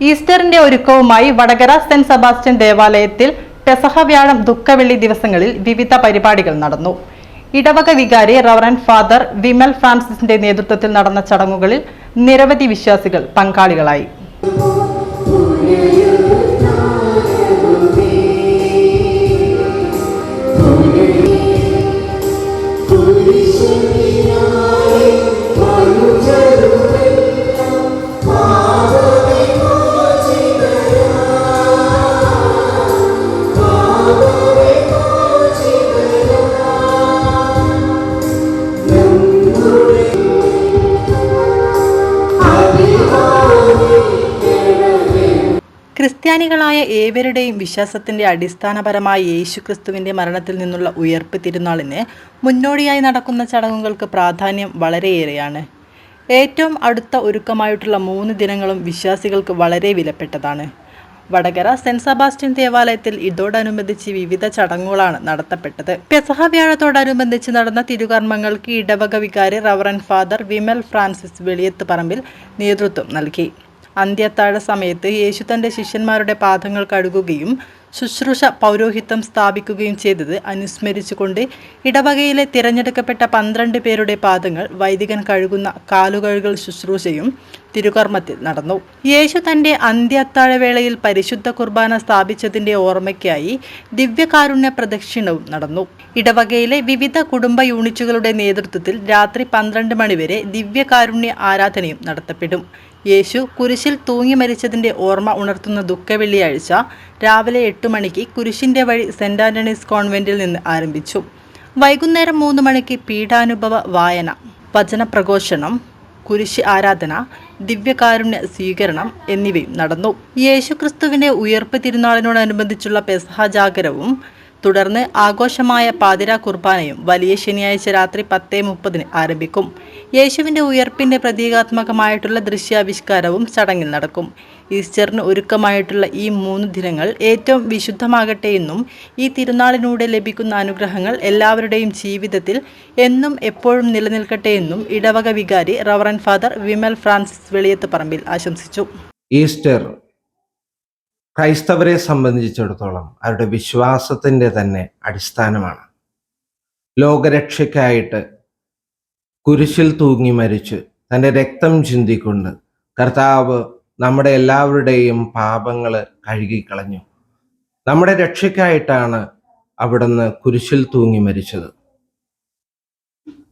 ഈസ്റ്ററിന്റെ ഒരുക്കവുമായി Vadakara saint Sebastian ദേവാലയത്തിൽ പെസഹ വ്യാഴം ദുഃഖവെള്ളി ദിവസങ്ങളിൽ വിവിധ പരിപാടികൾ നടന്നു. ഇടവക വികാരി റവറൻ ഫാദർ വിമൽ ഫ്രാൻസിസിന്റെ നേതൃത്വത്തിൽ നടന്ന ചടങ്ങുകളിൽ നിരവധി വിശ്വാസികൾ പങ്കാളികളായി. ക്രിസ്ത്യാനികളായ ഏവരുടെയും വിശ്വാസത്തിന്റെ അടിസ്ഥാനപരമായ യേശുക്രിസ്തുവിന്റെ മരണത്തിൽ നിന്നുള്ള ഉയർപ്പ് തിരുനാളിന് മുന്നോടിയായി നടക്കുന്ന ചടങ്ങുകൾക്ക് പ്രാധാന്യം വളരെയേറെയാണ്. ഏറ്റവും അടുത്ത ഒരുക്കമായിട്ടുള്ള മൂന്ന് ദിനങ്ങളും വിശ്വാസികൾക്ക് വളരെ വിലപ്പെട്ടതാണ്. വടകര സെന്റ് സെബാസ്റ്റ്യൻ ദേവാലയത്തിൽ ഇതോടനുബന്ധിച്ച് വിവിധ ചടങ്ങുകളാണ് നടത്തപ്പെട്ടത്. പെസഹ വ്യാഴത്തോടനുബന്ധിച്ച് നടന്ന തിരുകർമ്മങ്ങൾക്ക് ഇടവക വികാരി reverend father Vimal Francis Veliyath Parambil നേതൃത്വം നൽകി. അന്ത്യത്താഴ സമയത്ത് യേശു തന്റെ ശിഷ്യന്മാരുടെ പാദങ്ങൾ കഴുകുകയും ശുശ്രൂഷ പൗരോഹിത്വം സ്ഥാപിക്കുകയും ചെയ്തത് അനുസ്മരിച്ചുകൊണ്ട് ഇടവകയിലെ തിരഞ്ഞെടുക്കപ്പെട്ട പന്ത്രണ്ട് പേരുടെ പാദങ്ങൾ വൈദികൻ കഴുകുന്ന കാലുകഴുകൽ ശുശ്രൂഷയും തിരുകർമ്മത്തിൽ നടന്നു. യേശു തന്റെ അന്ത്യത്താഴവേളയിൽ പരിശുദ്ധ കുർബാന സ്ഥാപിച്ചതിന്റെ ഓർമ്മയ്ക്കായി ദിവ്യകാരുണ്യ പ്രദക്ഷിണവും നടന്നു. ഇടവകയിലെ വിവിധ കുടുംബ യൂണിറ്റുകളുടെ നേതൃത്വത്തിൽ രാത്രി പന്ത്രണ്ട് മണിവരെ ദിവ്യകാരുണ്യ ആരാധനയും നടത്തപ്പെടും. യേശു കുരിശിൽ തൂങ്ങി മരിച്ചതിന്റെ ഓർമ്മ ഉണർത്തുന്ന ദുഃഖവെള്ളിയാഴ്ച രാവിലെ എട്ട് മണിക്ക് കുരിശിന്റെ വഴി സെന്റ് ആന്റണീസ് കോൺവെന്റിൽ നിന്ന് ആരംഭിച്ചു. വൈകുന്നേരം മൂന്ന് മണിക്ക് പീഠാനുഭവ വായന വചനപ്രഘോഷണം കുരിശ് ആരാധന ദിവ്യകാരുണ്യ സ്വീകരണം എന്നിവയും നടന്നു. യേശുക്രിസ്തുവിന്റെ ഉയർപ്പ് തിരുനാളിനോടനുബന്ധിച്ചുള്ള പെസഹ ജാഗരവും തുടർന്ന് ആഘോഷമായ പാതിര കുർബാനയും വലിയ ശനിയാഴ്ച രാത്രി പത്തേ മുപ്പതിന് ആരംഭിക്കും. യേശുവിന്റെ ഉയർപ്പിന്റെ പ്രതീകാത്മകമായിട്ടുള്ള ദൃശ്യാവിഷ്കാരവും ചടങ്ങിൽ നടക്കും. ഈസ്റ്ററിന് ഒരുക്കമായിട്ടുള്ള ഈ മൂന്ന് ദിനങ്ങൾ ഏറ്റവും വിശുദ്ധമാകട്ടെ എന്നും ഈ തിരുനാളിലൂടെ ലഭിക്കുന്ന അനുഗ്രഹങ്ങൾ എല്ലാവരുടെയും ജീവിതത്തിൽ എന്നും എപ്പോഴും നിലനിൽക്കട്ടെ എന്നും ഇടവക വികാരി reverend father Vimal Francis Veliyath Parambil ആശംസിച്ചു. ഈസ്റ്റർ ക്രൈസ്തവരെ സംബന്ധിച്ചിടത്തോളം അവരുടെ വിശ്വാസത്തിന്റെ തന്നെ അടിസ്ഥാനമാണ്. ലോകരക്ഷയ്ക്കായിട്ട് കുരിശിൽ തൂങ്ങി മരിച്ച് തന്റെ രക്തം ചിന്തിക്കൊണ്ട് കർത്താവ് നമ്മുടെ എല്ലാവരുടെയും പാപങ്ങൾ കഴുകിക്കളഞ്ഞു. നമ്മുടെ രക്ഷയ്ക്കായിട്ടാണ് അവിടുന്ന് കുരിശിൽ തൂങ്ങി മരിച്ചത്.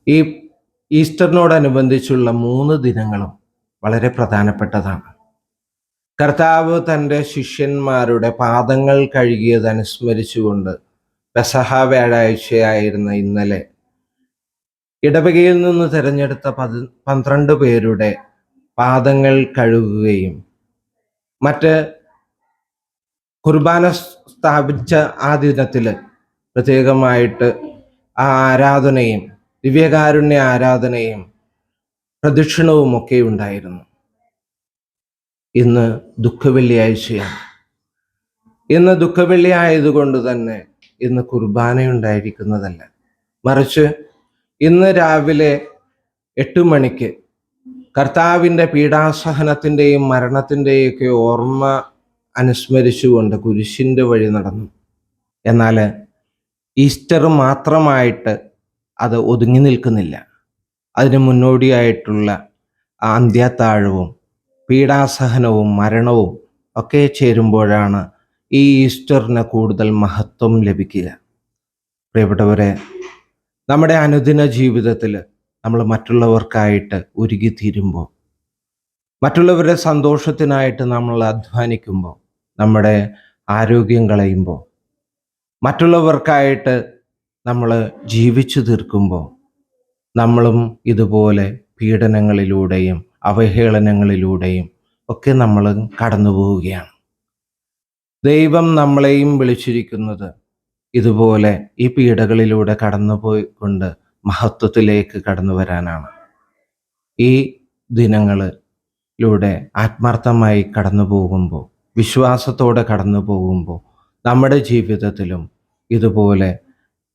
ഈ ഈസ്റ്ററിനോടനുബന്ധിച്ചുള്ള മൂന്ന് ദിനങ്ങളും വളരെ പ്രധാനപ്പെട്ടതാണ്. കർത്താവ് തന്റെ ശിഷ്യന്മാരുടെ പാദങ്ങൾ കഴുകിയത് അനുസ്മരിച്ചുകൊണ്ട് പെസഹ വ്യാഴാഴ്ചയായിരുന്ന ഇന്നലെ ഇടവകയിൽ നിന്ന് തിരഞ്ഞെടുത്ത പതി പന്ത്രണ്ട് പേരുടെ പാദങ്ങൾ കഴുകുകയും മറ്റ് കുർബാന സ്ഥാപിച്ച ആ ദിനത്തിൽ പ്രത്യേകമായിട്ട് ആ ആരാധനയും ദിവ്യകാരുണ്യ ആരാധനയും പ്രദക്ഷിണവും ഒക്കെ ഉണ്ടായിരുന്നു. ഇന്ന് ദുഃഖവെള്ളിയാഴ്ചയാണ്. ഇന്ന് ദുഃഖവെള്ളി ആയതുകൊണ്ട് തന്നെ ഇന്ന് കുർബാനയുണ്ടായിരിക്കുന്നതല്ല. മറിച്ച് ഇന്ന് രാവിലെ എട്ട് മണിക്ക് കർത്താവിന്റെ പീഡാസഹനത്തിന്റെയും മരണത്തിന്റെയൊക്കെ ഓർമ്മ അനുസ്മരിച്ചുകൊണ്ട് കുരിശിന്റെ വഴി നടന്നു. എന്നാൽ ഈസ്റ്റർ മാത്രമായിട്ട് അത് ഒതുങ്ങി നിൽക്കുന്നില്ല. അതിന് മുന്നോടിയായിട്ടുള്ള അന്ത്യത്താഴവും പീഡാസഹനവും മരണവും ഒക്കെ ചേരുമ്പോഴാണ് ഈ ഈസ്റ്ററിന് കൂടുതൽ മഹത്വം ലഭിക്കുക. പ്രിയപ്പെട്ടവരെ നമ്മുടെ അനുദിന ജീവിതത്തിൽ നമ്മൾ മറ്റുള്ളവർക്കായിട്ട് ഉരുകിത്തീരുമ്പോൾ മറ്റുള്ളവരുടെ സന്തോഷത്തിനായിട്ട് നമ്മൾ അധ്വാനിക്കുമ്പോൾ നമ്മുടെ ആരോഗ്യം കളയുമ്പോൾ മറ്റുള്ളവർക്കായിട്ട് നമ്മൾ ജീവിച്ചു തീർക്കുമ്പോൾ നമ്മളും ഇതുപോലെ പീഡനങ്ങളിലൂടെയും അവഹേളനങ്ങളിലൂടെയും ഒക്കെ നമ്മൾ കടന്നു പോവുകയാണ്. ദൈവം നമ്മളെയും വിളിച്ചിരിക്കുന്നത് ഇതുപോലെ ഈ പീഡകളിലൂടെ കടന്നു പോയിക്കൊണ്ട് മഹത്വത്തിലേക്ക് കടന്നു വരാനാണ്. ഈ ദിനങ്ങളിലൂടെ ആത്മാർത്ഥമായി കടന്നു പോകുമ്പോൾ വിശ്വാസത്തോടെ കടന്നു പോകുമ്പോൾ നമ്മുടെ ജീവിതത്തിലും ഇതുപോലെ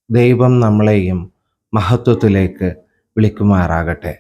ദൈവം നമ്മളെയും മഹത്വത്തിലേക്ക് വിളിക്കുമാറാകട്ടെ.